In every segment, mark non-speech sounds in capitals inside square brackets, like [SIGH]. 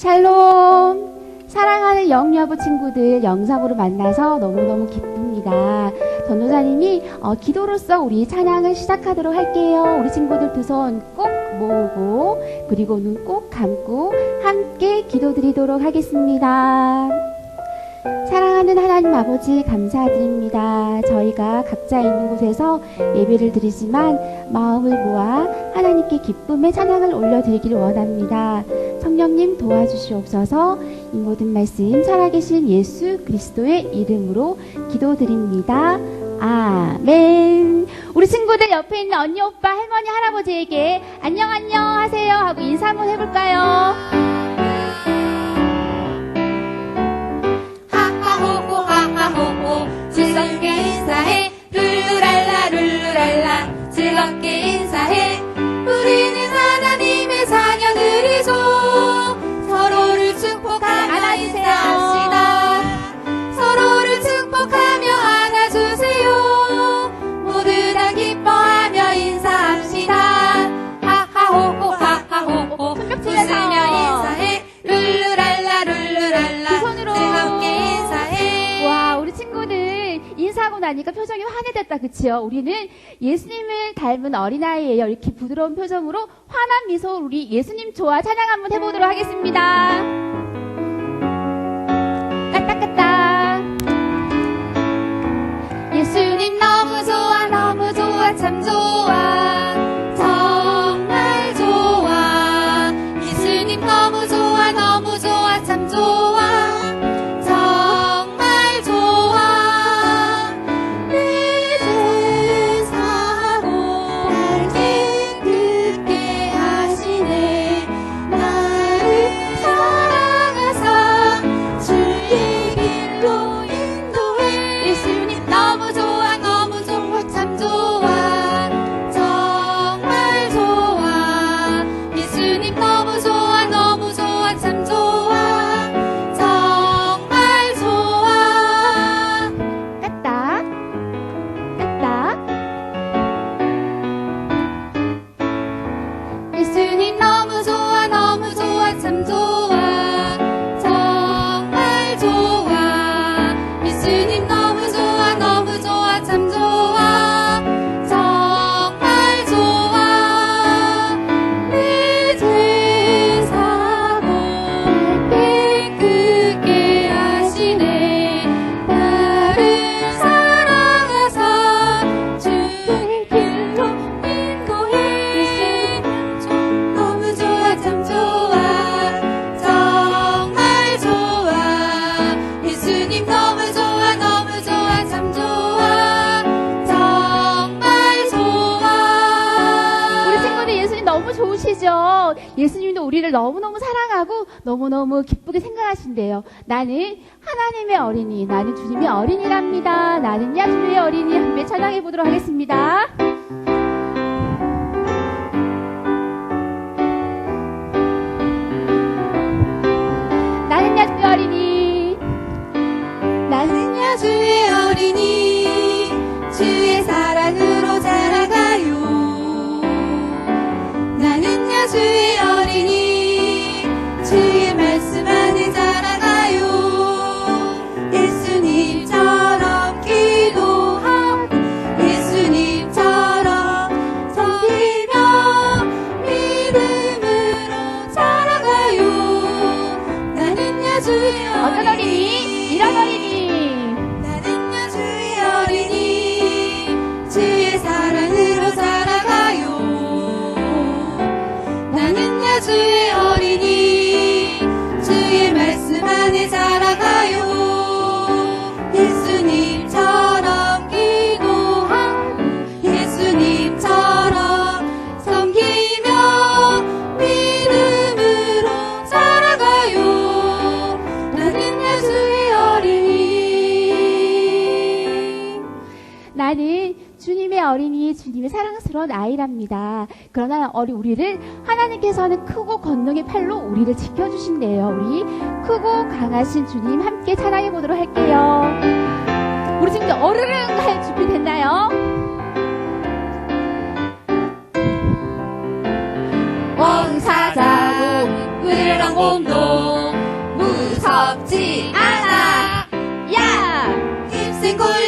샬롬! 사랑하는 영여부 친구들 영상으로 만나서 너무너무 기쁩니다. 전도사님이 어, 기도로서 우리 찬양을 시작하도록 할게요. 우리 친구들 두 손 꼭 모으고 그리고 눈 꼭 감고 함께 기도드리도록 하겠습니다. 사랑하는 하나님 아버지 감사드립니다. 저희가 각자 있는 곳에서 예배를 드리지만 마음을 모아 하나님께 기쁨의 찬양을 올려드리기를 원합니다. 성령님 도와주시옵소서 이 모든 말씀 살아계신 예수 그리스도의 이름으로 기도드립니다. 아멘. 우리 친구들 옆에 있는 언니, 오빠, 할머니, 할아버지에게 안녕, 안녕 하세요 하고 인사 한번 해볼까요? 하하호호 즐겁게 인사해. 룰루랄라 룰루랄라. 즐겁게 인사해 그치요? 우리는 예수님을 닮은 어린아이예요. 이렇게 부드러운 표정으로 환한 미소 우리 예수님 좋아 찬양 한번 해보도록 하겠습니다. 까딱까딱. 예수님 너무 좋아 너무 좋아 참 좋아 우리를 너무너무 사랑하고 너무너무 기쁘게 생각하신대요. 나는 하나님의 어린이, 나는 주님의 어린이랍니다. 나는야 주의 어린이 함께 찬양해 보도록 하겠습니다. 나는야 주의 어떤 어 나는 주님의 어린이, 주님의 사랑스러운 아이랍니다. 그러나 어리 우리를 하나님께서는 크고 건능의 팔로 우리를 지켜주신대요. 우리 크고 강하신 주님 함께 찬양해 보도록 할게요. 우리 지금 어르릉 할 준비 됐나요? 원사자고 그런 공동 무섭지 않아 야 힘쓴 군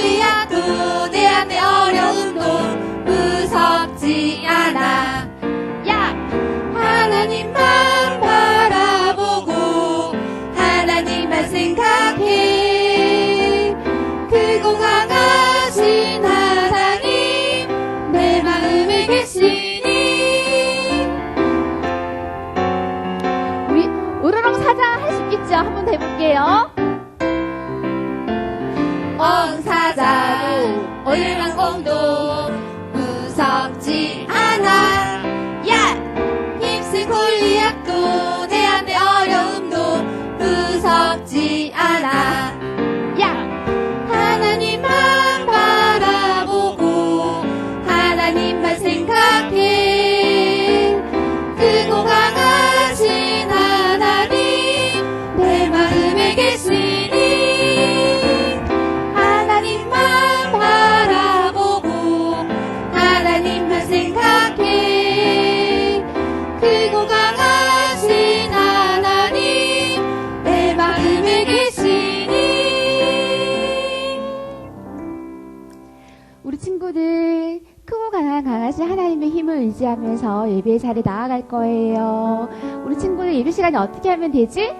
친구들 크고 강한 강하신 하나님의 힘을 의지하면서 예배 자리에 나아갈 거예요. 우리 친구들 예배 시간에 어떻게 하면 되지?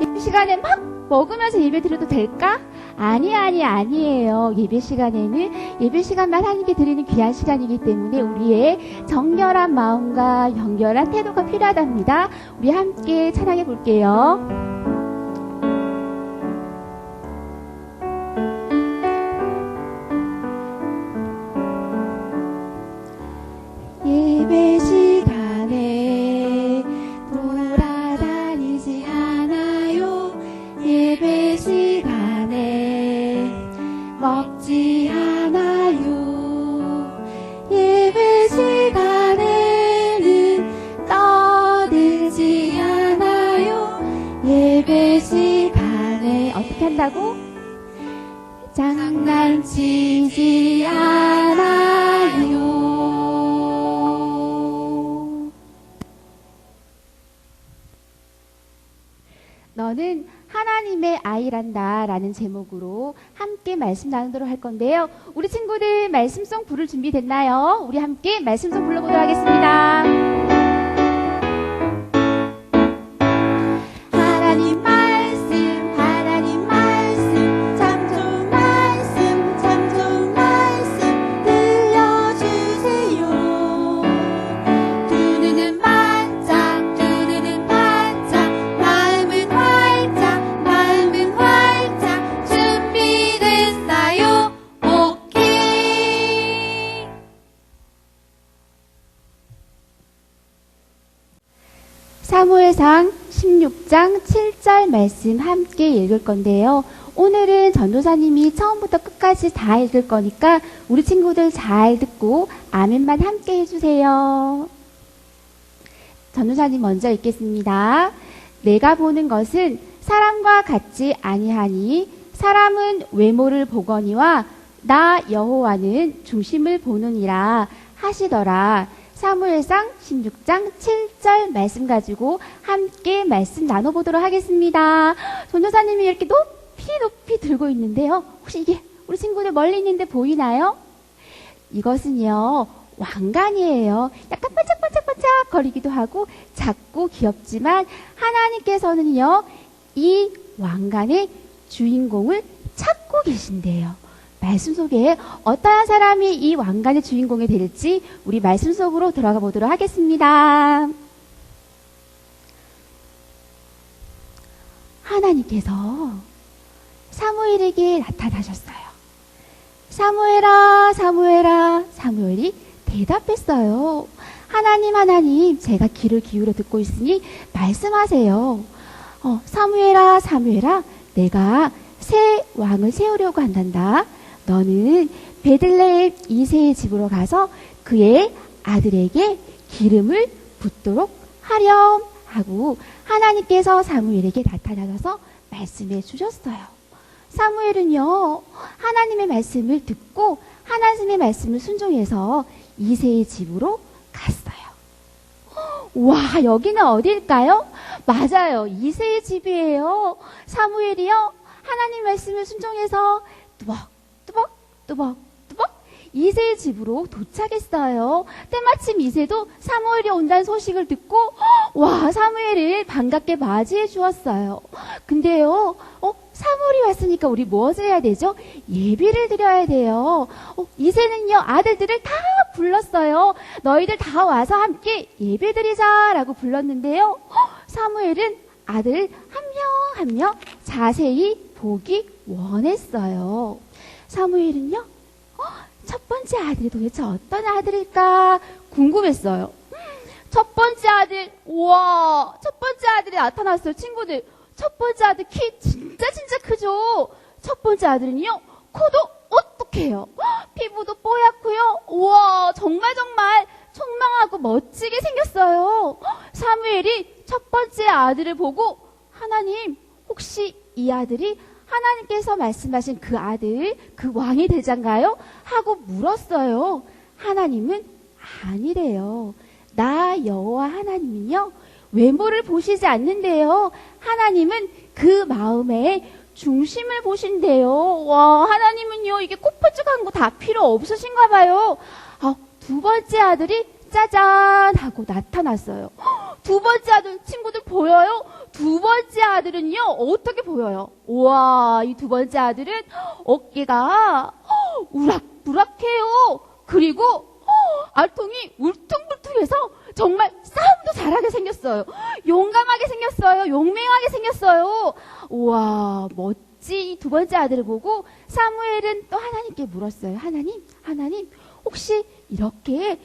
예배 시간에 막 먹으면서 예배 드려도 될까? 아니, 아니, 아니에요. 예배 시간에는 예배 시간만 하나님께 드리는 귀한 시간이기 때문에 우리의 정결한 마음과 정결한 태도가 필요하답니다. 우리 함께 찬양해 볼게요. 라는 제목으로 함께 말씀 나누도록 할 건데요. 우리 친구들 말씀송 부를 준비 됐나요? 우리 함께 말씀송 불러보도록 하겠습니다. 사무엘상 16장 7절 말씀 함께 읽을 건데요. 오늘은 전도사님이 처음부터 끝까지 다 읽을 거니까 우리 친구들 잘 듣고 아멘만 함께 해주세요. 전도사님 먼저 읽겠습니다. 내가 보는 것은 사람과 같지 아니하니 사람은 외모를 보거니와 나 여호와는 중심을 보느니라 하시더라. 사무엘상 16장 7절 말씀 가지고 함께 말씀 나눠보도록 하겠습니다. 전도사님이 이렇게 높이 높이 들고 있는데요. 혹시 이게 우리 친구들 멀리 있는데 보이나요? 이것은요, 왕관이에요. 약간 반짝반짝반짝 거리기도 하고 작고 귀엽지만 하나님께서는요, 이 왕관의 주인공을 찾고 계신대요. 말씀 속에 어떠한 사람이 이 왕관의 주인공이 될지 우리 말씀 속으로 들어가 보도록 하겠습니다. 하나님께서 사무엘에게 나타나셨어요. 사무엘아, 사무엘아, 사무엘이 대답했어요. 하나님, 하나님, 제가 귀를 기울여 듣고 있으니 말씀하세요. 어, 사무엘아, 사무엘아, 내가 새 왕을 세우려고 한단다. 너는 베들레헴 이세의 집으로 가서 그의 아들에게 기름을 붓도록 하렴 하고 하나님께서 사무엘에게 나타나셔서 말씀해 주셨어요. 사무엘은요, 하나님의 말씀을 듣고 하나님의 말씀을 순종해서 이세의 집으로 갔어요. 와, 여기는 어딜까요? 맞아요. 이세의 집이에요. 사무엘이요, 하나님 말씀을 순종해서 뚜벅, 뚜벅, 뚜벅, 뚜벅, 이세의 집으로 도착했어요. 때마침 이세도 사무엘이 온다는 소식을 듣고, 와, 사무엘을 반갑게 맞이해 주었어요. 근데요, 어, 사무엘이 왔으니까 우리 무엇을 해야 되죠? 예배를 드려야 돼요. 어, 이세는요, 아들들을 다 불렀어요. 너희들 다 와서 함께 예배 드리자라고 불렀는데요. 어, 사무엘은 아들 한 명 한 명 자세히 보기 원했어요. 사무엘은요, 어, 첫 번째 아들이 도대체 어떤 아들일까 궁금했어요. 첫 번째 아들, 우와, 첫 번째 아들이 나타났어요, 친구들. 첫 번째 아들 키 진짜 진짜 크죠? 첫 번째 아들은요, 코도 어떡해요? 피부도 뽀얗고요. 우와, 정말 정말 총명하고 멋지게 생겼어요. 사무엘이 첫 번째 아들을 보고 하나님, 혹시 이 아들이 하나님께서 말씀하신 그 아들, 그 왕이 되장가요? 하고 물었어요. 하나님은 아니래요. 나 여호와 하나님은요, 외모를 보시지 않는데요. 하나님은 그 마음의 중심을 보신대요. 와, 하나님은요, 이게 코프쭉한 거 다 필요 없으신가 봐요. 아, 두 번째 아들이 짜잔 하고 나타났어요. [GASPS] 두 번째 아들 친구들 보여요? 두 번째 아들은요, 어떻게 보여요? 우와, 이 두 번째 아들은 어깨가 [GASPS] 우락부락해요. 그리고 [GASPS] 알통이 울퉁불퉁해서 정말 싸움도 잘하게 생겼어요. 용감하게 생겼어요. 용맹하게 생겼어요. 우와, 멋지 이두 번째 아들을 보고 사무엘은 또 하나님께 물었어요. 하나님, 하나님, 혹시 이렇게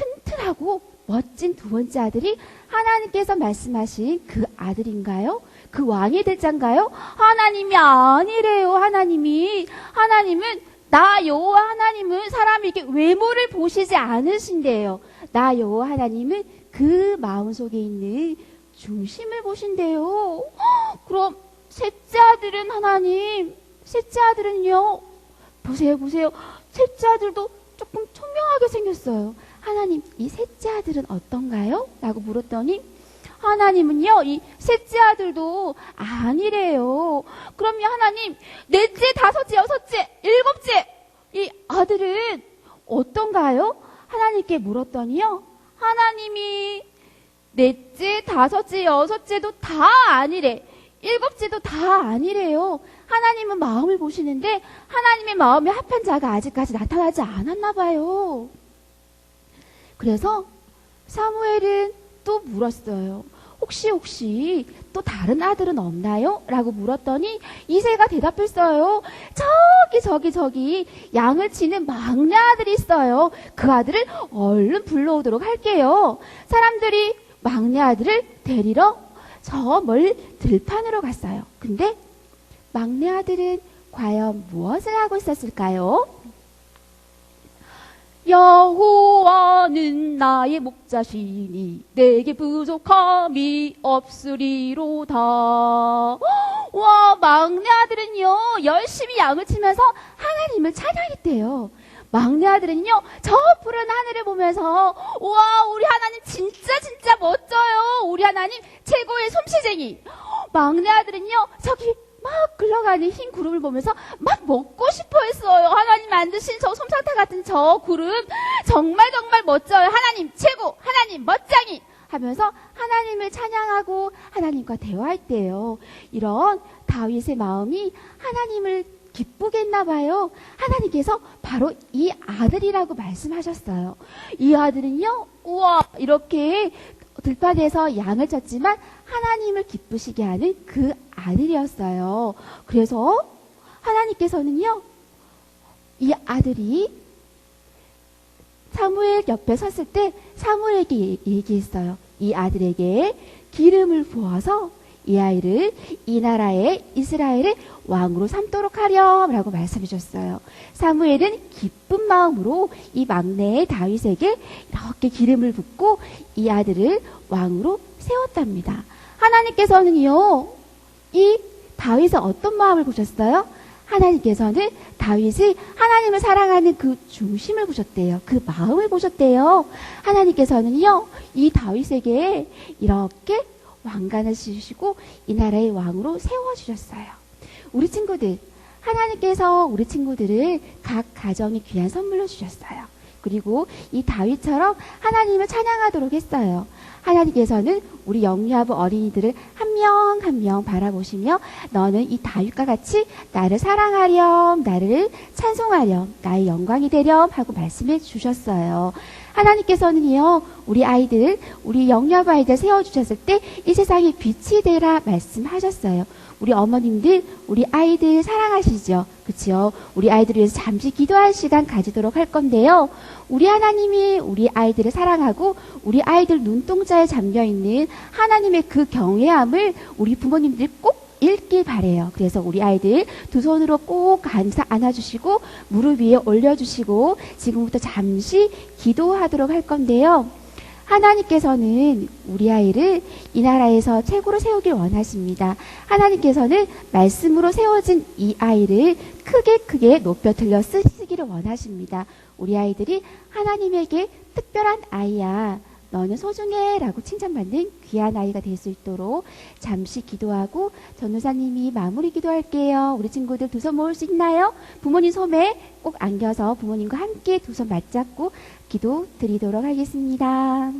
튼튼하고 멋진 두 번째 아들이 하나님께서 말씀하신 그 아들인가요? 그 왕이 될잔가요? 하나님이 아니래요, 하나님이. 하나님은 나 여호와 하나님은 사람에게 외모를 보시지 않으신대요. 나 여호와 하나님은 그 마음속에 있는 중심을 보신대요. 헉, 그럼 셋째 아들은 하나님, 셋째 아들은요. 보세요, 보세요. 셋째 아들도 조금 총명하게 생겼어요. 하나님, 이 셋째 아들은 어떤가요? 라고 물었더니 하나님은요, 이 셋째 아들도 아니래요. 그럼요, 하나님, 넷째, 다섯째, 여섯째, 일곱째, 이 아들은 어떤가요? 하나님께 물었더니요, 하나님이 넷째, 다섯째, 여섯째도 다 아니래. 일곱째도 다 아니래요. 하나님은 마음을 보시는데 하나님의 마음에 합한 자가 아직까지 나타나지 않았나 봐요. 그래서 사무엘은 또 물었어요. 혹시 혹시 또 다른 아들은 없나요? 라고 물었더니 이세가 대답했어요. 저기 저기 저기 양을 치는 막내 아들이 있어요. 그 아들을 얼른 불러오도록 할게요. 사람들이 막내 아들을 데리러 저 멀 들판으로 갔어요. 근데 막내 아들은 과연 무엇을 하고 있었을까요? 여호와는 나의 목자시니 내게 부족함이 없으리로다. 와, 막내 아들은요, 열심히 양을 치면서 하나님을 찬양했대요. 막내 아들은요, 저 푸른 하늘을 보면서, 와, 우리 하나님 진짜 진짜 멋져요. 우리 하나님 최고의 솜씨쟁이. 막내 아들은요, 저기 막 흘러가는 흰 구름을 보면서 막 먹고 싶어 했어요. 하나님 만드신 저 솜사탕 같은 저 구름 정말 정말 멋져요. 하나님 최고, 하나님 멋쟁이 하면서 하나님을 찬양하고 하나님과 대화했대요. 이런 다윗의 마음이 하나님을 기쁘게 했나 봐요. 하나님께서 바로 이 아들이라고 말씀하셨어요. 이 아들은요, 우와, 이렇게 들판에서 양을 쳤지만 하나님을 기쁘시게 하는 그 아들이었어요. 그래서 하나님께서는요, 이 아들이 사무엘 옆에 섰을 때 사무엘에게 얘- 얘기했어요. 이 아들에게 기름을 부어서 이 아이를 이 나라의 이스라엘의 왕으로 삼도록 하렴라고 말씀해 줬어요. 사무엘은 기쁜 마음으로 이 막내 다윗에게 이렇게 기름을 붓고 이 아들을 왕으로 세웠답니다. 하나님께서는요, 이 다윗의 어떤 마음을 보셨어요? 하나님께서는 다윗이 하나님을 사랑하는 그 중심을 보셨대요. 그 마음을 보셨대요. 하나님께서는요, 이 다윗에게 이렇게 왕관을 씌우시고 이 나라의 왕으로 세워주셨어요. 우리 친구들, 하나님께서 우리 친구들을 각 가정에 귀한 선물로 주셨어요. 그리고 이 다윗처럼 하나님을 찬양하도록 했어요. 하나님께서는 우리 영유아부 어린이들을 한 명 한명 바라보시며 너는 이 다윗과 같이 나를 사랑하렴, 나를 찬송하렴, 나의 영광이 되렴 하고 말씀해 주셨어요. 하나님께서는요, 우리 아이들, 우리 영유아부 아이들 세워주셨을 때 이 세상에 빛이 되라 말씀하셨어요. 우리 어머님들, 우리 아이들 사랑하시죠? 그치요? 우리 아이들 위해서 잠시 기도할 시간 가지도록 할 건데요. 우리 하나님이 우리 아이들을 사랑하고 우리 아이들 눈동자에 잠겨있는 하나님의 그 경외함을 우리 부모님들이 꼭 읽길 바래요. 그래서 우리 아이들 두 손으로 꼭 안아주시고 무릎 위에 올려주시고 지금부터 잠시 기도하도록 할 건데요. 하나님께서는 우리 아이를 이 나라에서 최고로 세우길 원하십니다. 하나님께서는 말씀으로 세워진 이 아이를 크게 크게 높여 들려 쓰시기를 원하십니다. 우리 아이들이 하나님에게 특별한 아이야. 너는 소중해 라고 칭찬받는 귀한 아이가 될 수 있도록 잠시 기도하고 전우사님이 마무리 기도할게요. 우리 친구들 두 손 모을 수 있나요? 부모님 손에 꼭 안겨서 부모님과 함께 두 손 맞잡고 기도 드리도록 하겠습니다.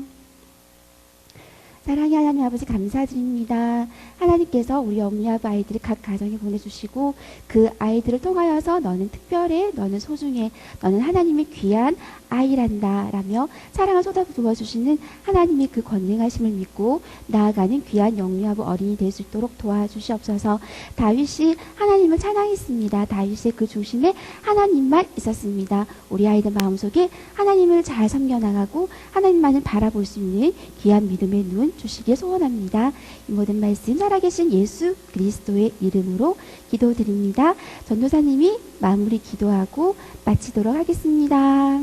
사랑의 하나님 아버지 감사드립니다. 하나님께서 우리 영리아부 아이들을 각 가정에 보내주시고 그 아이들을 통하여서 너는 특별해, 너는 소중해, 너는 하나님의 귀한 아이란다 라며 사랑을 쏟아부어 주시는 하나님의 그 권능하심을 믿고 나아가는 귀한 영리아부 어린이 될 수 있도록 도와주시옵소서 다윗이 하나님을 찬양했습니다. 다윗의 그 중심에 하나님만 있었습니다. 우리 아이들 마음속에 하나님을 잘 섬겨나가고 하나님만을 바라볼 수 있는 귀한 믿음의 눈 주시길 소원합니다. 이 모든 말씀 살아계신 예수 그리스도의 이름으로 기도드립니다. 전도사님이 마무리 기도하고 마치도록 하겠습니다.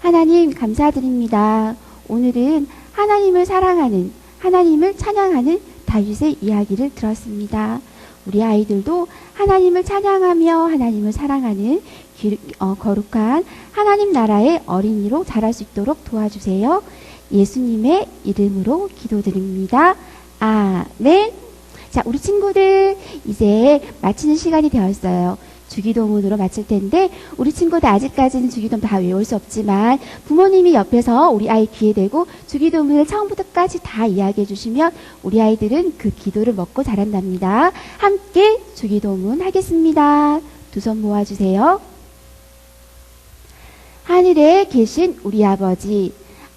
하나님 감사드립니다. 오늘은 하나님을 사랑하는 하나님을 찬양하는 다윗의 이야기를 들었습니다. 우리 아이들도 하나님을 찬양하며 하나님을 사랑하는 기- 어, 거룩한 하나님 나라의 어린이로 자랄 수 있도록 도와주세요. 예수님의 이름으로 기도드립니다. 아멘. 자, 우리 친구들 이제 마치는 시간이 되었어요. 주기도문으로 마칠 텐데 우리 친구들 아직까지는 주기도문 다 외울 수 없지만 부모님이 옆에서 우리 아이 귀에 대고 주기도문을 처음부터 까지 다 이야기해 주시면 우리 아이들은 그 기도를 먹고 자란답니다. 함께 주기도문 하겠습니다. 두 손 모아주세요. 하늘에 계신 우리 아버지,